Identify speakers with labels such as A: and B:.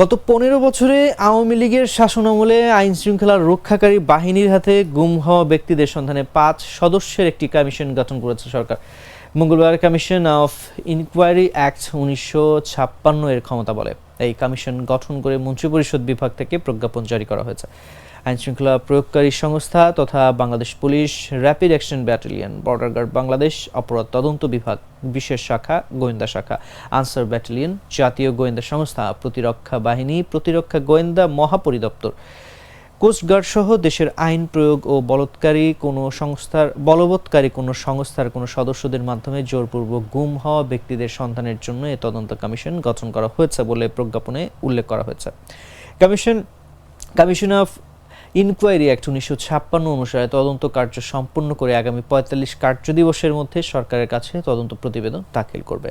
A: গত পনেরো বছরে আওয়ামী লীগের শাসনামলে আইন শৃঙ্খলা রক্ষাকারী বাহিনীর হাতে গুম হওয়া ব্যক্তিদের সন্ধানে পাঁচ সদস্যের একটি কমিশন গঠন করেছে সরকার। মঙ্গলবার কমিশন অফ ইনকোয়ারি অ্যাক্ট উনিশশো ছাপ্পান্ন এর ক্ষমতা বলে। এই কমিশন গঠন করে মন্ত্রিপরিষদ বিভাগ থেকে প্রজ্ঞাপন জারি করা হয়েছে। আইন শৃঙ্খলা প্রয়োগকারী সংস্থা তথা Bangladesh police rapid action battalion, border guard Bangladesh, অপরাধ তদন্ত বিভাগ, বিশেষ শাখা, গোয়েন্দা শাখা, আনসার ব্যাটালিয়ন, জাতীয় গোয়েন্দা সংস্থা, প্রতিরক্ষা বাহিনী, প্রতিরক্ষা গোয়েন্দা মহাপরিদপ্তর। কোস্টগার্ড সহ দেশের আইন প্রয়োগ ও বলৎকারী কোনো সংস্থার, বলবৎকারী কোনো সংস্থার কোনো সদস্যদের মাধ্যমে জোরপূর্বক গুম হওয়া ব্যক্তিদের সন্ধানের জন্য এ তদন্ত কমিশন গঠন করা হয়েছে বলে প্রজ্ঞাপনে উল্লেখ করা হয়েছে। Commission commission of inquiry act উনিশশো ছাপ্পান্ন অনুসারে তদন্ত কার্য সম্পন্ন করে আগামী পঁয়তাল্লিশ কার্য দিবসের মধ্যে সরকারের কাছে তদন্ত প্রতিবেদন দাখিল করবে।